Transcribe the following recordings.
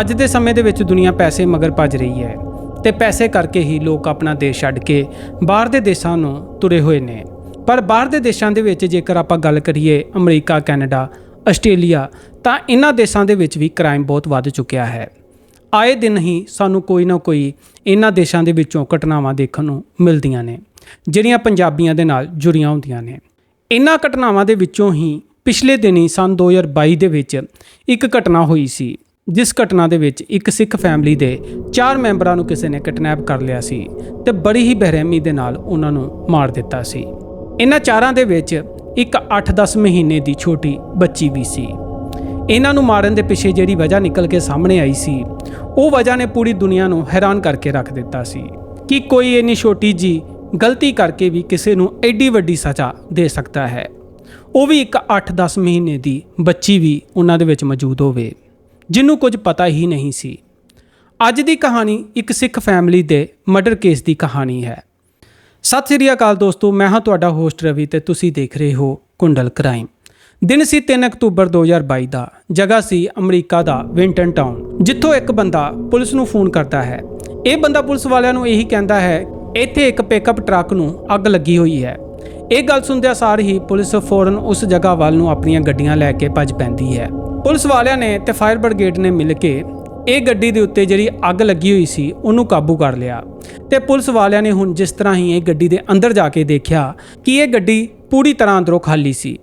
ਅੱਜ ਦੇ ਸਮੇਂ ਦੇ ਵਿੱਚ ਦੁਨੀਆ ਪੈਸੇ ਮਗਰ ਭੱਜ ਰਹੀ ਹੈ ਤੇ ਪੈਸੇ ਕਰਕੇ ਹੀ ਲੋਕ ਆਪਣਾ ਦੇਸ਼ ਛੱਡ ਕੇ ਬਾਹਰ ਦੇ ਦੇਸ਼ਾਂ ਨੂੰ ਤੁਰੇ ਹੋਏ ਨੇ। ਪਰ ਬਾਹਰ ਦੇ ਦੇਸ਼ਾਂ ਦੇ ਵਿੱਚ ਜੇਕਰ ਆਪਾਂ ਗੱਲ ਕਰੀਏ ਅਮਰੀਕਾ, ਕੈਨੇਡਾ, ਆਸਟ੍ਰੇਲੀਆ, ਤਾਂ ਇਹਨਾਂ ਦੇਸ਼ਾਂ ਦੇ ਵਿੱਚ ਵੀ ਕ੍ਰਾਈਮ ਬਹੁਤ ਵੱਧ ਚੁੱਕਿਆ ਹੈ। ਆਏ ਦਿਨ ਹੀ ਸਾਨੂੰ ਕੋਈ ਨਾ ਕੋਈ ਇਹਨਾਂ ਦੇਸ਼ਾਂ ਦੇ ਵਿੱਚੋਂ ਘਟਨਾਵਾਂ ਦੇਖਣ ਨੂੰ ਮਿਲਦੀਆਂ ਨੇ, ਜਿਹੜੀਆਂ ਪੰਜਾਬੀਆਂ ਦੇ ਨਾਲ ਜੁੜੀਆਂ ਹੁੰਦੀਆਂ ਨੇ। ਇਹਨਾਂ ਘਟਨਾਵਾਂ ਦੇ ਵਿੱਚੋਂ ਹੀ ਪਿਛਲੇ ਦਿਨੀ ਸਨ 2022 ਦੇ ਵਿੱਚ ਇੱਕ ਘਟਨਾ ਹੋਈ ਸੀ ਜਿਸ ਘਟਨਾ ਦੇ ਵਿੱਚ ਇੱਕ ਸਿੱਖ ਫੈਮਿਲੀ ਦੇ ਚਾਰ ਮੈਂਬਰਾਂ ਨੂੰ ਕਿਸੇ ਨੇ ਕਿਡਨੈਪ ਕਰ ਲਿਆ ਸੀ ਤੇ ਬੜੀ ਹੀ ਬੇਰਹਿਮੀ ਦੇ ਨਾਲ ਉਹਨਾਂ ਨੂੰ ਮਾਰ ਦਿੱਤਾ ਸੀ। ਇਹਨਾਂ ਚਾਰਾਂ ਦੇ ਵਿੱਚ ਇੱਕ 8-10 ਮਹੀਨੇ ਦੀ ਛੋਟੀ ਬੱਚੀ ਵੀ ਸੀ। ਇਹਨਾਂ ਨੂੰ ਮਾਰਨ ਦੇ ਪਿੱਛੇ ਜਿਹੜੀ ਵਜ੍ਹਾ ਨਿਕਲ ਕੇ ਸਾਹਮਣੇ ਆਈ ਸੀ, ਉਹ ਵਜ੍ਹਾ ਨੇ ਪੂਰੀ ਦੁਨੀਆ ਨੂੰ ਹੈਰਾਨ ਕਰਕੇ ਰੱਖ ਦਿੱਤਾ ਸੀ ਕਿ ਕੋਈ ਇੰਨੀ ਛੋਟੀ ਜੀ ਗਲਤੀ ਕਰਕੇ ਵੀ ਕਿਸੇ ਨੂੰ ਐਡੀ ਵੱਡੀ ਸਜ਼ਾ ਦੇ ਸਕਦਾ ਹੈ। ਉਹ ਵੀ ਇੱਕ 8-10 ਮਹੀਨੇ ਦੀ ਬੱਚੀ ਵੀ ਉਹਨਾਂ ਦੇ ਵਿੱਚ ਮੌਜੂਦ ਹੋਵੇ। ਜਿਹਨੂੰ ਕੁਝ ਪਤਾ ਹੀ ਨਹੀਂ ਸੀ। ਅੱਜ ਦੀ ਕਹਾਣੀ ਇੱਕ ਸਿੱਖ ਫੈਮਿਲੀ ਦੇ ਮਰਡਰ ਕੇਸ ਦੀ ਕਹਾਣੀ ਹੈ। ਸਤਿ ਸ੍ਰੀ ਅਕਾਲ ਦੋਸਤੋ, ਮੈਂ ਹਾਂ ਤੁਹਾਡਾ ਹੋਸਟ ਰਵੀ ਤੇ ਤੁਸੀਂ ਦੇਖ ਰਹੇ ਹੋ ਕੁੰਡਲ ਕ੍ਰਾਈਮ ਦਿਨ ਸੀ 3 ਅਕਤੂਬਰ 2022 ਦਾ, ਜਗ੍ਹਾ ਸੀ ਅਮਰੀਕਾ ਦਾ ਵਿੰਟਨ ਟਾਊਨ ਜਿੱਥੋਂ ਇੱਕ ਬੰਦਾ ਪੁਲਿਸ ਨੂੰ ਫੋਨ ਕਰਦਾ ਹੈ। ਇਹ ਬੰਦਾ ਪੁਲਿਸ ਵਾਲਿਆਂ ਨੂੰ ਇਹੀ ਕਹਿੰਦਾ ਹੈ, ਇੱਥੇ ਇੱਕ ਪਿਕਅਪ ਟਰੱਕ ਨੂੰ ਅੱਗ ਲੱਗੀ ਹੋਈ ਹੈ। ਇਹ ਗੱਲ ਸੁਣਦਿਆਂ ਸਾਰ ਹੀ ਪੁਲਿਸ ਫੌਰਨ ਉਸ ਜਗ੍ਹਾ ਵੱਲ ਨੂੰ ਆਪਣੀਆਂ ਗੱਡੀਆਂ ਲੈ ਕੇ ਭੱਜ ਪੈਂਦੀ ਹੈ। ਪੁਲਿਸ ਵਾਲਿਆਂ ਨੇ ਤੇ ਫਾਇਰ ਬ੍ਰਿਗੇਡ ਨੇ ਮਿਲ ਕੇ ਇਹ ਗੱਡੀ ਦੇ ਉੱਤੇ ਜਿਹੜੀ ਅੱਗ ਲੱਗੀ ਹੋਈ ਸੀ, ਉਹਨੂੰ ਕਾਬੂ ਕਰ ਲਿਆ। ਤੇ ਪੁਲਿਸ ਵਾਲਿਆਂ ਨੇ ਹੁਣ ਜਿਸ ਤਰ੍ਹਾਂ ਹੀ ਇਹ ਗੱਡੀ ਦੇ ਅੰਦਰ ਜਾ ਕੇ ਦੇਖਿਆ ਕਿ ਇਹ ਗੱਡੀ ਪੂਰੀ ਤਰ੍ਹਾਂ ਅੰਦਰੋਂ ਖਾਲੀ ਸੀ।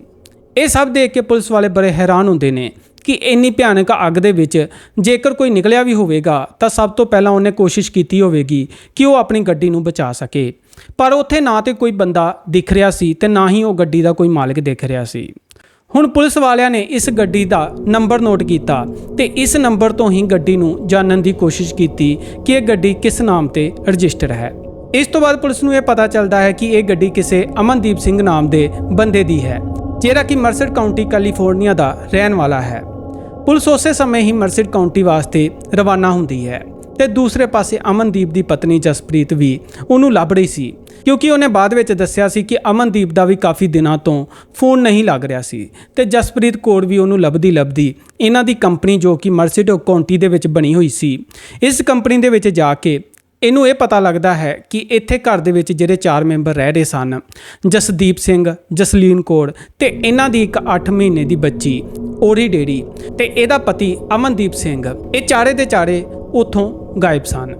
ਇਹ ਸਭ ਦੇਖ ਕੇ ਪੁਲਿਸ ਵਾਲੇ ਬੜੇ ਹੈਰਾਨ ਹੁੰਦੇ ਨੇ ਕਿ ਇੰਨੀ ਭਿਆਨਕ ਅੱਗ ਦੇ ਵਿੱਚ ਜੇਕਰ ਕੋਈ ਨਿਕਲਿਆ ਵੀ ਹੋਵੇਗਾ, ਤਾਂ ਸਭ ਤੋਂ ਪਹਿਲਾਂ ਉਹਨੇ ਕੋਸ਼ਿਸ਼ ਕੀਤੀ ਹੋਵੇਗੀ ਕਿ ਉਹ ਆਪਣੀ ਗੱਡੀ ਨੂੰ ਬਚਾ ਸਕੇ। ਪਰ ਉੱਥੇ ਨਾ ਤੇ ਕੋਈ ਬੰਦਾ ਦਿਖ ਰਿਹਾ ਸੀ ਤੇ ਨਾ ਹੀ ਉਹ ਗੱਡੀ ਦਾ ਕੋਈ ਮਾਲਕ ਦਿਖ ਰਿਹਾ ਸੀ। ਹੁਣ ਪੁਲਿਸ ਵਾਲਿਆਂ ਨੇ ਇਸ ਗੱਡੀ ਦਾ ਨੰਬਰ ਨੋਟ ਕੀਤਾ ਤੇ ਇਸ ਨੰਬਰ ਤੋਂ ਹੀ ਗੱਡੀ ਨੂੰ ਜਾਣਨ ਦੀ ਕੋਸ਼ਿਸ਼ ਕੀਤੀ ਕਿ ਇਹ ਗੱਡੀ ਕਿਸ ਨਾਮ ਤੇ ਰਜਿਸਟਰ ਹੈ। ਇਸ ਤੋਂ ਬਾਅਦ ਪੁਲਿਸ ਨੂੰ ਇਹ ਪਤਾ ਚੱਲਦਾ ਹੈ ਕਿ ਇਹ ਗੱਡੀ ਕਿਸੇ ਅਮਨਦੀਪ ਸਿੰਘ ਨਾਮ ਦੇ ਬੰਦੇ ਦੀ ਹੈ, ਜਿਹੜਾ ਕਿ ਮਰਸਡ ਕਾਉਂਟੀ, ਕੈਲੀਫੋਰਨੀਆ ਦਾ ਰਹਿਣ ਵਾਲਾ ਹੈ। ਪੁਲਿਸ ਉਸੇ ਸਮੇਂ ਹੀ ਮਰਸਡ ਕਾਉਂਟੀ ਵਾਸਤੇ ਰਵਾਨਾ ਹੁੰਦੀ ਹੈ। ਤੇ ਦੂਸਰੇ ਪਾਸੇ ਅਮਨਦੀਪ ਦੀ ਪਤਨੀ ਜਸਪ੍ਰੀਤ ਵੀ ਉਹਨੂੰ ਲੱਭ ਰਹੀ ਸੀ, ਕਿਉਂਕਿ ਉਹਨੇ ਬਾਅਦ ਵਿੱਚ ਦੱਸਿਆ ਸੀ ਕਿ ਅਮਨਦੀਪ ਦਾ ਵੀ ਕਾਫੀ ਦਿਨਾਂ ਤੋਂ ਫੋਨ ਨਹੀਂ ਲੱਗ ਰਿਹਾ ਸੀ ਤੇ ਜਸਪ੍ਰੀਤ ਕੋੜ ਵੀ ਉਹਨੂੰ ਲੱਭਦੀ ਲੱਭਦੀ ਇਹਨਾਂ ਦੀ ਕੰਪਨੀ ਜੋ ਕਿ ਮਰਸੀਡੋ ਕਾਉਂਟੀ ਦੇ ਵਿੱਚ ਬਣੀ ਹੋਈ ਸੀ, ਇਸ ਕੰਪਨੀ ਦੇ ਵਿੱਚ ਜਾ ਕੇ ਇਹਨੂੰ ਇਹ ਪਤਾ ਲੱਗਦਾ ਹੈ ਕਿ ਇੱਥੇ ਘਰ ਦੇ ਵਿੱਚ ਜਿਹੜੇ ਚਾਰ ਮੈਂਬਰ ਰਹਿ ਰਹੇ ਸਨ, ਜਸਦੀਪ ਸਿੰਘ, ਜਸਲੀਨ ਕੌਰ ਤੇ ਇਹਨਾਂ ਦੀ ਇੱਕ 8 ਮਹੀਨੇ ਦੀ ਬੱਚੀ ਔਰੀ ਡੇਰੀ ਤੇ ਇਹਦਾ ਪਤੀ ਅਮਨਦੀਪ ਸਿੰਘ, ਇਹ ਚਾਰੇ ਦੇ ਚਾਰੇ ਉੱਥੋਂ ਗਾਇਬ ਸਨ।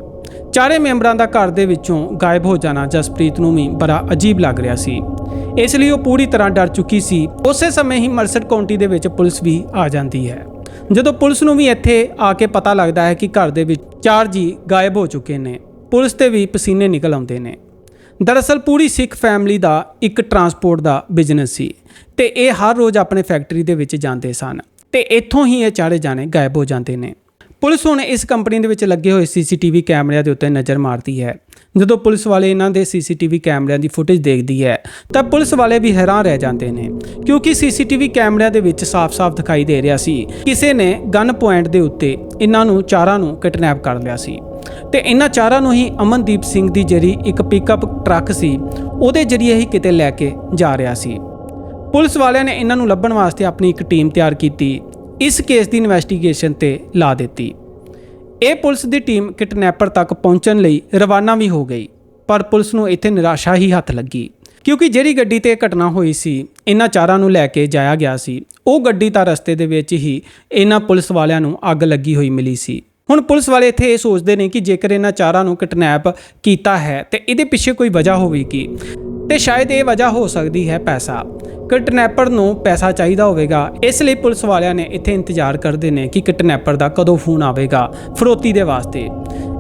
ਚਾਰੇ ਮੈਂਬਰਾਂ ਦਾ ਘਰ ਦੇ ਵਿੱਚੋਂ ਗਾਇਬ ਹੋ ਜਾਣਾ ਜਸਪ੍ਰੀਤ ਨੂੰ ਵੀ ਬੜਾ ਅਜੀਬ ਲੱਗ ਰਿਹਾ ਸੀ। ਇਸ ਲਈ ਉਹ ਪੂਰੀ ਤਰ੍ਹਾਂ ਡਰ ਚੁੱਕੀ ਸੀ। ਉਸੇ ਸਮੇਂ ਹੀ ਮਰਸਡ ਕਾਉਂਟੀ ਦੇ ਵਿੱਚ ਪੁਲਿਸ ਵੀ ਆ ਜਾਂਦੀ ਹੈ। ਜਦੋਂ ਪੁਲਿਸ ਨੂੰ ਵੀ ਇੱਥੇ ਆ ਕੇ ਪਤਾ ਲੱਗਦਾ ਹੈ ਕਿ ਘਰ ਦੇ ਵਿੱਚ ਚਾਰ ਜੀ ਗਾਇਬ ਹੋ ਚੁੱਕੇ ਨੇ, ਪੁਲਿਸ ਤੇ ਵੀ ਪਸੀਨੇ ਨਿਕਲ ਆਉਂਦੇ ਨੇ। ਦਰਅਸਲ ਪੂਰੀ ਸਿੱਖ ਫੈਮਿਲੀ ਦਾ ਇੱਕ ਟਰਾਂਸਪੋਰਟ ਦਾ ਬਿਜ਼ਨਸ ਸੀ ਤੇ ਇਹ ਹਰ ਰੋਜ਼ ਆਪਣੇ ਫੈਕਟਰੀ ਦੇ ਵਿੱਚ ਜਾਂਦੇ ਸਨ ਤੇ ਇੱਥੋਂ ਹੀ ਇਹ ਚਾਰੇ ਜਾਣੇ ਗਾਇਬ ਹੋ ਜਾਂਦੇ ਨੇ। ਪੁਲਿਸ ਹੁਣ ਇਸ ਕੰਪਨੀ ਦੇ ਵਿੱਚ ਲੱਗੇ ਹੋਏ ਸੀਸੀਟੀਵੀ ਕੈਮਰਿਆਂ ਦੇ ਉੱਤੇ ਨਜ਼ਰ ਮਾਰਦੀ ਹੈ। ਜਦੋਂ ਪੁਲਿਸ ਵਾਲੇ ਇਹਨਾਂ ਦੇ ਸੀਸੀਟੀਵੀ ਕੈਮਰਿਆਂ ਦੀ ਫੁਟੇਜ ਦੇਖਦੀ ਹੈ, ਤਾਂ ਪੁਲਿਸ ਵਾਲੇ ਵੀ ਹੈਰਾਨ ਰਹਿ ਜਾਂਦੇ ਨੇ, ਕਿਉਂਕਿ ਸੀਸੀਟੀਵੀ ਕੈਮਰਿਆਂ ਦੇ ਵਿੱਚ ਸਾਫ਼-ਸਾਫ਼ ਦਿਖਾਈ ਦੇ ਰਿਹਾ ਸੀ। ਕਿਸੇ ਨੇ ਗਨ ਪੁਆਇੰਟ ਦੇ ਉੱਤੇ ਇਹਨਾਂ ਨੂੰ, ਚਾਰਾਂ ਨੂੰ ਕਿਡਨੈਪ ਕਰ ਲਿਆ ਸੀ। ਤੇ ਇਹਨਾਂ ਚਾਰਾਂ ਨੂੰ ਹੀ ਅਮਨਦੀਪ ਸਿੰਘ ਦੀ ਜਿਹੜੀ ਇੱਕ ਪਿਕਅਪ ਟਰੱਕ ਸੀ, ਉਹਦੇ ਜਰੀਏ ਹੀ ਕਿਤੇ ਲੈ ਕੇ ਜਾ ਰਿਹਾ ਸੀ। ਪੁਲਿਸ ਵਾਲਿਆਂ ਨੇ ਇਹਨਾਂ ਨੂੰ ਲੱਭਣ ਵਾਸਤੇ ਆਪਣੀ ਇੱਕ ਟੀਮ ਤਿਆਰ ਕੀਤੀ। ਇਸ ਕੇਸ ਦੀ ਇਨਵੈਸਟੀਗੇਸ਼ਨ ਤੇ ਲਾ ਦਿੱਤੀ। ਇਹ ਪੁਲਿਸ ਦੀ ਟੀਮ ਕਿਡਨੈਪਰ ਤੱਕ ਪਹੁੰਚਣ ਲਈ ਰਵਾਨਾ ਵੀ ਹੋ ਗਈ, ਪਰ ਪੁਲਿਸ ਨੂੰ ਇੱਥੇ ਨਿਰਾਸ਼ਾ ਹੀ ਹੱਥ ਲੱਗੀ। ਕਿਉਂਕਿ ਜਿਹੜੀ ਗੱਡੀ ਤੇ ਇਹ ਘਟਨਾ ਹੋਈ ਸੀ, ਇਹਨਾਂ ਚਾਰਾਂ ਨੂੰ ਲੈ ਕੇ ਜਾਇਆ ਗਿਆ ਸੀ। ਉਹ ਗੱਡੀ ਤਾਂ ਰਸਤੇ ਦੇ ਵਿੱਚ ਹੀ ਇਹਨਾਂ ਪੁਲਿਸ ਵਾਲਿਆਂ ਨੂੰ ਅੱਗ ਲੱਗੀ ਹੋਈ ਮਿਲੀ ਸੀ। ਹੁਣ ਪੁਲਿਸ ਵਾਲੇ ਇੱਥੇ ਇਹ ਸੋਚਦੇ ਨੇ ਕਿ ਜੇਕਰ ਇਹਨਾਂ ਚਾਰਾਂ ਨੂੰ ਕਿਡਨੈਪ ਕੀਤਾ ਹੈ, ਤੇ ਇਹਦੇ ਪਿੱਛੇ ਕੋਈ ਵਜ੍ਹਾ ਹੋਵੇਗੀ। ਤੇ ਸ਼ਾਇਦ ਇਹ ਵਜ੍ਹਾ ਹੋ ਸਕਦੀ ਹੈ ਪੈਸਾ। ਕਿਡਨੈਪਰ ਨੂੰ ਪੈਸਾ ਚਾਹੀਦਾ ਹੋਵੇਗਾ। ਇਸ ਲਈ ਪੁਲਿਸ ਵਾਲਿਆਂ ਨੇ ਇੱਥੇ ਇੰਤਜ਼ਾਰ ਕਰਦੇ ਨੇ ਕਿ ਕਿਡਨੈਪਰ ਦਾ ਕਦੋਂ ਫੋਨ ਆਵੇਗਾ ਫਰੋਤੀ ਦੇ ਵਾਸਤੇ।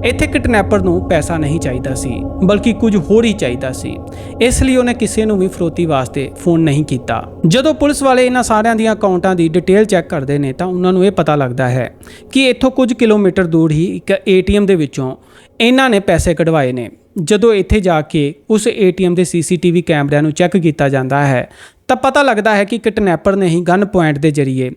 ਇੱਥੇ ਕਿਡਨੈਪਰ ਨੂੰ ਪੈਸਾ ਨਹੀਂ ਚਾਹੀਦਾ ਸੀ, ਬਲਕਿ ਕੁਝ ਹੋਰ ਹੀ ਚਾਹੀਦਾ ਸੀ। ਇਸ ਲਈ ਉਹਨੇ ਕਿਸੇ ਨੂੰ ਵੀ ਫਰੋਤੀ ਵਾਸਤੇ ਫੋਨ ਨਹੀਂ ਕੀਤਾ। ਜਦੋਂ ਪੁਲਿਸ ਵਾਲੇ ਇਹਨਾਂ ਸਾਰਿਆਂ ਦੀਆਂ ਅਕਾਊਂਟਾਂ ਦੀ ਡਿਟੇਲ ਚੈੱਕ ਕਰਦੇ ਨੇ ਤਾਂ ਉਹਨਾਂ ਨੂੰ ਇਹ ਪਤਾ ਲੱਗਦਾ ਹੈ ਕਿ ਇੱਥੋਂ ਕੁਝ ਕਿਲੋਮੀਟਰ ਦੂਰ ਹੀ ਇੱਕ ਏਟੀਐਮ ਦੇ ਵਿੱਚੋਂ ਇਹਨਾਂ ਨੇ ਪੈਸੇ ਕਢਵਾਏ ਨੇ। ਜਦੋਂ ਇੱਥੇ ਜਾ ਕੇ ਉਸ ਏਟੀਐਮ ਦੇ ਸੀਸੀਟੀਵੀ ਕੈਮਰਿਆਂ ਨੂੰ ਚੈੱਕ ਕੀਤਾ ਜਾਂਦਾ ਹੈ, ਤਾਂ ਪਤਾ ਲੱਗਦਾ ਹੈ ਕਿ ਕਿਡਨੈਪਰ ਨੇ ਹੀ ਗਨ ਪੁਆਇੰਟ ਦੇ ਜ਼ਰੀਏ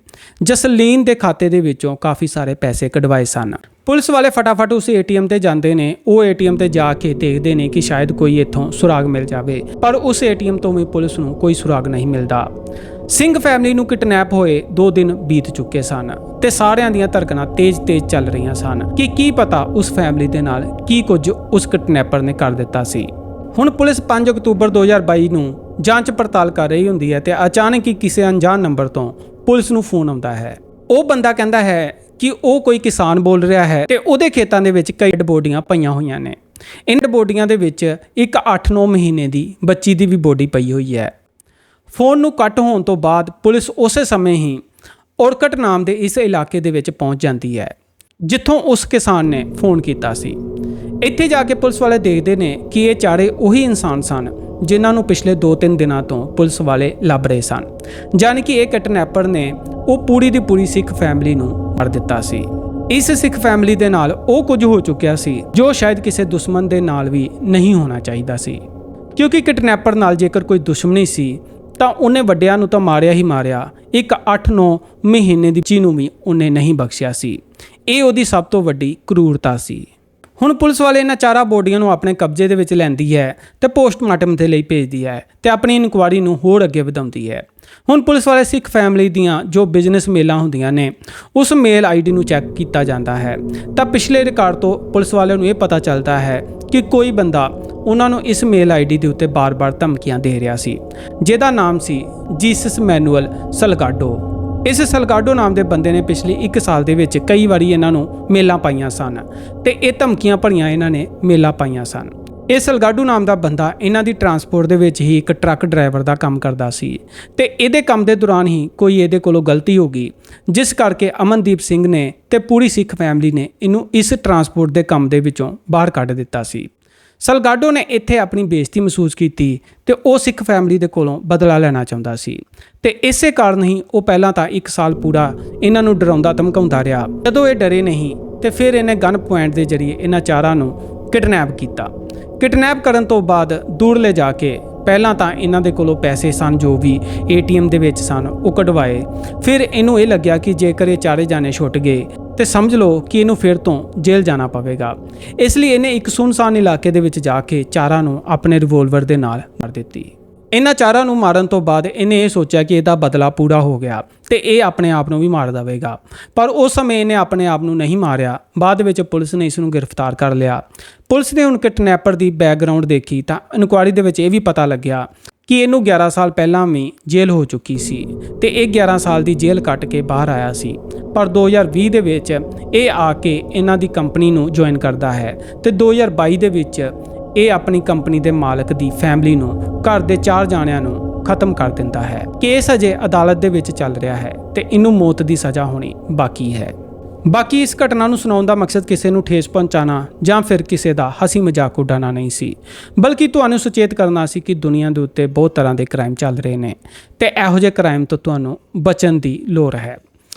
ਜਸਲੀਨ ਦੇ ਖਾਤੇ ਦੇ ਵਿੱਚੋਂ ਕਾਫੀ ਸਾਰੇ ਪੈਸੇ ਕਢਵਾਏ ਸਨ। ਪੁਲਿਸ ਵਾਲੇ ਫਟਾਫਟ ਉਸ ਏਟੀਐਮ ਤੇ ਜਾਂਦੇ ਨੇ। ਉਹ ਏਟੀਐਮ ਤੇ ਜਾ ਕੇ ਦੇਖਦੇ ਨੇ ਕਿ ਸ਼ਾਇਦ ਕੋਈ ਇੱਥੋਂ ਸੁਰਾਗ ਮਿਲ ਜਾਵੇ, ਪਰ ਉਸ ਏਟੀਐਮ ਤੋਂ ਵੀ ਪੁਲਿਸ ਨੂੰ ਕੋਈ ਸੁਰਾਗ ਨਹੀਂ ਮਿਲਦਾ। ਸਿੰਘ ਫੈਮਿਲੀ ਨੂੰ ਕਿਡਨੈਪ ਹੋਏ 2 ਦਿਨ ਬੀਤ ਚੁੱਕੇ ਸਨ। ਤੇ ਸਾਰਿਆਂ ਦੀਆਂ ਧੜਕਣਾਂ ਤੇਜ਼-ਤੇਜ਼ ਚੱਲ ਰਹੀਆਂ ਸਨ। ਕਿ ਕੀ ਪਤਾ ਉਸ ਫੈਮਿਲੀ ਦੇ ਨਾਲ ਕੀ ਕੁਝ ਉਸ ਕਿਡਨੈਪਰ ਨੇ ਕਰ ਦਿੱਤਾ ਸੀ। ਹੁਣ ਪੁਲਿਸ 5 ਅਕਤੂਬਰ 2022 ਨੂੰ ਜਾਂਚ ਪੜਤਾਲ ਕਰ ਰਹੀ ਹੁੰਦੀ ਹੈ ਤੇ ਅਚਾਨਕ ਹੀ ਕਿਸੇ ਅਣਜਾਣ ਨੰਬਰ ਤੋਂ ਪੁਲਿਸ ਨੂੰ ਫੋਨ ਆਉਂਦਾ ਹੈ। ਉਹ ਬੰਦਾ ਕਹਿੰਦਾ ਹੈ ਕਿ ਉਹ ਕੋਈ ਕਿਸਾਨ ਬੋਲ ਰਿਹਾ ਹੈ ਤੇ ਉਹਦੇ ਖੇਤਾਂ ਦੇ ਵਿੱਚ ਕਈ ਡੈਡ ਬੋਡੀਆਂ ਪਈਆਂ ਹੋਈਆਂ ਨੇ। ਇਹਨਾਂ ਬੋਡੀਆਂ ਦੇ ਵਿੱਚ ਇੱਕ 8-9 ਮਹੀਨੇ ਦੀ ਬੱਚੀ ਦੀ ਵੀ ਬੋਡੀ ਪਈ ਹੋਈ ਹੈ। ਫੋਨ ਨੂੰ ਕੱਟ ਹੋਣ ਤੋਂ ਬਾਅਦ ਪੁਲਿਸ ਉਸੇ ਸਮੇਂ ਹੀ ਔਰਕਟ ਨਾਮ ਦੇ ਇਸ ਇਲਾਕੇ ਦੇ ਵਿੱਚ ਪਹੁੰਚ ਜਾਂਦੀ ਹੈ, ਜਿੱਥੋਂ ਉਸ ਕਿਸਾਨ ਨੇ ਫੋਨ ਕੀਤਾ ਸੀ। ਇੱਥੇ ਜਾ ਕੇ ਪੁਲਿਸ ਵਾਲੇ ਦੇਖਦੇ ਨੇ ਕਿ ਇਹ ਚਾਰੇ ਉਹੀ ਇਨਸਾਨ ਸਨ, ਜਿਨ੍ਹਾਂ ਨੂੰ ਪਿਛਲੇ 2-3 ਦਿਨਾਂ ਤੋਂ ਪੁਲਿਸ ਵਾਲੇ ਲੱਭ ਰਹੇ ਸਨ। ਜਾਣੀ ਕਿ ਇਹ ਕਿਡਨੈਪਰ ਨੇ ਉਹ ਪੂਰੀ ਦੀ ਪੂਰੀ ਸਿੱਖ ਫੈਮਿਲੀ ਨੂੰ ਮਾਰ ਦਿੱਤਾ ਸੀ। ਇਸ ਸਿੱਖ ਫੈਮਿਲੀ ਦੇ ਨਾਲ ਉਹ ਕੁਝ ਹੋ ਚੁੱਕਿਆ ਸੀ, ਜੋ ਸ਼ਾਇਦ ਕਿਸੇ ਦੁਸ਼ਮਣ ਦੇ ਨਾਲ ਵੀ ਨਹੀਂ ਹੋਣਾ ਚਾਹੀਦਾ ਸੀ। ਕਿਉਂਕਿ ਕਿਡਨੈਪਰ ਨਾਲ ਜੇਕਰ ਕੋਈ ਦੁਸ਼ਮਣੀ ਸੀ ਤਾਂ ਉਹਨੇ ਵੱਡਿਆਂ ਨੂੰ ਤਾਂ ਮਾਰਿਆ ਹੀ ਮਾਰਿਆ। ਇੱਕ 8-9 ਮਹੀਨੇ ਦੀ ਚੀ ਨੂੰ ਵੀ ਉਹਨੇ ਨਹੀਂ ਬਖਸ਼ਿਆ ਸੀ। ਇਹ ਉਹਦੀ ਸਭ ਤੋਂ ਵੱਡੀ ਕਰੂਰਤਾ ਸੀ। ਹੁਣ ਪੁਲਿਸ ਵਾਲੇ ਇਹਨਾਂ ਚਾਰਾਂ ਬੋਡੀਆਂ ਨੂੰ ਆਪਣੇ ਕਬਜ਼ੇ ਦੇ ਵਿੱਚ ਲੈਂਦੀ ਹੈ ਤੇ ਪੋਸਟਮਾਰਟਮ ਦੇ ਲਈ ਭੇਜਦੀ ਹੈ ਤੇ ਆਪਣੀ ਇਨਕੁਆਰੀ ਨੂੰ ਹੋਰ ਅੱਗੇ ਵਧਾਉਂਦੀ ਹੈ। ਹੁਣ ਪੁਲਿਸ ਵਾਲੇ ਸਿੱਖ ਫੈਮਿਲੀ ਦੀਆਂ ਜੋ ਬਿਜ਼ਨਸ ਮੇਲਾਂ ਹੁੰਦੀਆਂ ਨੇ, ਉਸ ਮੇਲ ਆਈਡੀ ਨੂੰ ਚੈੱਕ ਕੀਤਾ ਜਾਂਦਾ ਹੈ। ਤਾਂ ਪਿਛਲੇ ਰਿਕਾਰਡ ਤੋਂ ਪੁਲਿਸ ਵਾਲਿਆਂ ਨੂੰ ਇਹ ਪਤਾ ਚੱਲਦਾ ਹੈ ਕਿ ਕੋਈ ਬੰਦਾ ਉਹਨਾਂ ਨੂੰ ਇਸ ਮੇਲ ਆਈਡੀ ਦੇ ਉੱਤੇ ਬਾਰ-ਬਾਰ ਧਮਕੀਆਂ ਦੇ ਰਿਹਾ ਸੀ, ਜਿਹਦਾ ਨਾਮ ਸੀ ਜੀਸਸ ਮੈਨੂਅਲ ਸਲਗਾਡੋ। ਇਸ ਸਲਗਾਡੋ ਨਾਮ ਦੇ ਬੰਦੇ ਨੇ ਪਿਛਲੇ 1 ਸਾਲ ਦੇ ਵਿੱਚ ਕਈ ਵਾਰੀ ਇਹਨਾਂ ਨੂੰ ਮੇਲਾਂ ਪਾਈਆਂ ਸਨ ਤੇ ਇਹ ਧਮਕੀਆਂ ਭਰੀਆਂ ਇਹਨਾਂ ਨੇ ਮੇਲਾਂ ਪਾਈਆਂ ਸਨ। ਇਹ ਸਲਗਾਡੂ ਨਾਮ ਦਾ ਬੰਦਾ ਇਹਨਾਂ ਦੀ ਟਰਾਂਸਪੋਰਟ ਦੇ ਵਿੱਚ ਹੀ ਇੱਕ ਟਰੱਕ ਡਰਾਈਵਰ ਦਾ ਕੰਮ ਕਰਦਾ ਸੀ ਤੇ ਇਹਦੇ ਕੰਮ ਦੇ ਦੌਰਾਨ ਹੀ ਕੋਈ ਇਹਦੇ ਕੋਲੋਂ ਗਲਤੀ ਹੋ ਗਈ, ਜਿਸ ਕਰਕੇ ਅਮਨਦੀਪ ਸਿੰਘ ਨੇ ਤੇ ਪੂਰੀ ਸਿੱਖ ਫੈਮਿਲੀ ਨੇ ਇਹਨੂੰ ਇਸ ਟਰਾਂਸਪੋਰਟ ਦੇ ਕੰਮ ਦੇ ਵਿੱਚੋਂ ਬਾਹਰ ਕੱਢ ਦਿੱਤਾ ਸੀ। ਸਲਗਾਡੋ ਨੇ ਇੱਥੇ ਆਪਣੀ ਬੇਇੱਜ਼ਤੀ ਮਹਿਸੂਸ ਕੀਤੀ ਤੇ ਉਹ ਸਿੱਖ ਫੈਮਿਲੀ ਦੇ ਕੋਲੋਂ ਬਦਲਾ ਲੈਣਾ ਚਾਹੁੰਦਾ ਸੀ। ਤੇ ਇਸੇ ਕਾਰਨ ਹੀ ਉਹ ਪਹਿਲਾਂ ਤਾਂ 1 ਸਾਲ ਪੂਰਾ ਇਹਨਾਂ ਨੂੰ ਡਰਾਉਂਦਾ ਧਮਕਾਉਂਦਾ ਰਿਹਾ। ਜਦੋਂ ਇਹ ਡਰੇ ਨਹੀਂ, ਤੇ ਫਿਰ ਇਹਨੇ ਗਨ ਪੁਆਇੰਟ ਦੇ ਜ਼ਰੀਏ ਇਹਨਾਂ ਚਾਰਾਂ ਨੂੰ ਕਿਡਨੈਪ ਕੀਤਾ। ਕਿਡਨੈਪ ਕਰਨ ਤੋਂ ਬਾਅਦ ਦੂਰ ਲੈ ਜਾ ਕੇ ਪਹਿਲਾਂ ਤਾਂ ਇਹਨਾਂ ਦੇ ਕੋਲੋਂ ਪੈਸੇ ਸਨ ਜੋ ਵੀ ਏਟੀਐਮ ਦੇ ਵਿੱਚ ਸਨ, ਉਹ ਕਢਵਾਏ। ਫਿਰ ਇਹਨੂੰ ਇਹ ਲੱਗਿਆ ਕਿ ਜੇਕਰ ਇਹ ਚਾਰੇ ਜਾਣੇ ਛੁੱਟ ਗਏ, ਤੇ ਸਮਝ ਲਓ ਕਿ ਇਹਨੂੰ ਫਿਰ ਤੋਂ ਜੇਲ੍ਹ ਜਾਣਾ ਪਵੇਗਾ। ਇਸ ਲਈ ਇਹਨੇ ਇੱਕ ਸੁਨਸਾਨ ਇਲਾਕੇ ਦੇ ਵਿੱਚ ਜਾ ਕੇ ਚਾਰਾਂ ਨੂੰ ਆਪਣੇ ਰਿਵੋਲਵਰ ਦੇ ਨਾਲ ਮਾਰ ਦਿੱਤੀ। ਇਹਨਾਂ ਚਾਰਾਂ ਨੂੰ ਮਾਰਨ ਤੋਂ ਬਾਅਦ ਇਹਨੇ ਇਹ ਸੋਚਿਆ ਕਿ ਇਹਦਾ ਬਦਲਾ ਪੂਰਾ ਹੋ ਗਿਆ ਤੇ ਇਹ ਆਪਣੇ ਆਪ ਨੂੰ ਵੀ ਮਾਰ ਦੇਵੇਗਾ। ਪਰ ਉਸ ਸਮੇਂ ਇਹਨੇ ਆਪਣੇ ਆਪ ਨੂੰ ਨਹੀਂ ਮਾਰਿਆ। ਬਾਅਦ ਵਿੱਚ ਪੁਲਿਸ ਨੇ ਇਸ ਨੂੰ ਗ੍ਰਿਫਤਾਰ ਕਰ ਲਿਆ। ਪੁਲਿਸ ਨੇ ਹੁਣ ਕਿਡਨੈਪਰ ਦੀ ਬੈਕਗ੍ਰਾਉਂਡ ਦੇਖੀ ਤਾਂ ਇਨਕੁਆਇਰੀ ਦੇ ਵਿੱਚ ਇਹ ਵੀ ਪਤਾ ਲੱਗਿਆ ਕਿ ਇਹਨੂੰ 11 ਸਾਲ ਪਹਿਲਾਂ ਵੀ ਜੇਲ੍ਹ ਹੋ ਚੁੱਕੀ ਸੀ ਤੇ ਇਹ 11 ਸਾਲ ਦੀ ਜੇਲ੍ਹ ਕੱਟ ਕੇ ਬਾਹਰ ਆਇਆ ਸੀ। ਪਰ 2020 ਦੇ ਵਿੱਚ ਇਹ ਆ ਕੇ ਇਹਨਾਂ ਦੀ ਕੰਪਨੀ ਨੂੰ ਜੁਆਇਨ ਕਰਦਾ ਹੈ ਤੇ 2022 ਦੇ ਵਿੱਚ ਇਹ ਆਪਣੀ ਕੰਪਨੀ ਦੇ ਮਾਲਕ ਦੀ ਫੈਮਿਲੀ ਨੂੰ, ਘਰ ਦੇ ਚਾਰ ਜਾਣਿਆਂ ਨੂੰ ਖਤਮ ਕਰ ਦਿੰਦਾ ਹੈ। ਕੇਸ ਅਜੇ ਅਦਾਲਤ ਦੇ ਵਿੱਚ ਚੱਲ ਰਿਹਾ ਹੈ ਤੇ ਇਹਨੂੰ ਮੌਤ ਦੀ ਸਜ਼ਾ ਹੋਣੀ ਬਾਕੀ ਹੈ। ਬਾਕੀ ਇਸ ਘਟਨਾ ਨੂੰ ਸੁਣਾਉਣ ਦਾ ਮਕਸਦ ਕਿਸੇ ਨੂੰ ਠੇਸ ਪਹੁੰਚਾਉਣਾ ਜਾਂ ਫਿਰ ਕਿਸੇ ਦਾ ਹਸੀ ਮਜ਼ਾਕ ਉਡਾਉਣਾ ਨਹੀਂ ਸੀ। ਬਲਕਿ ਤੁਹਾਨੂੰ ਸੁਚੇਤ ਕਰਨਾ ਸੀ ਕਿ ਦੁਨੀਆ ਦੇ ਉੱਤੇ ਬਹੁਤ ਤਰ੍ਹਾਂ ਦੇ ਕ੍ਰਾਈਮ ਚੱਲ ਰਹੇ ਨੇ ਤੇ ਇਹੋ ਜਿਹੇ ਕ੍ਰਾਈਮ ਤੋਂ ਤੁਹਾਨੂੰ ਬਚਣ ਦੀ ਲੋੜ ਹੈ।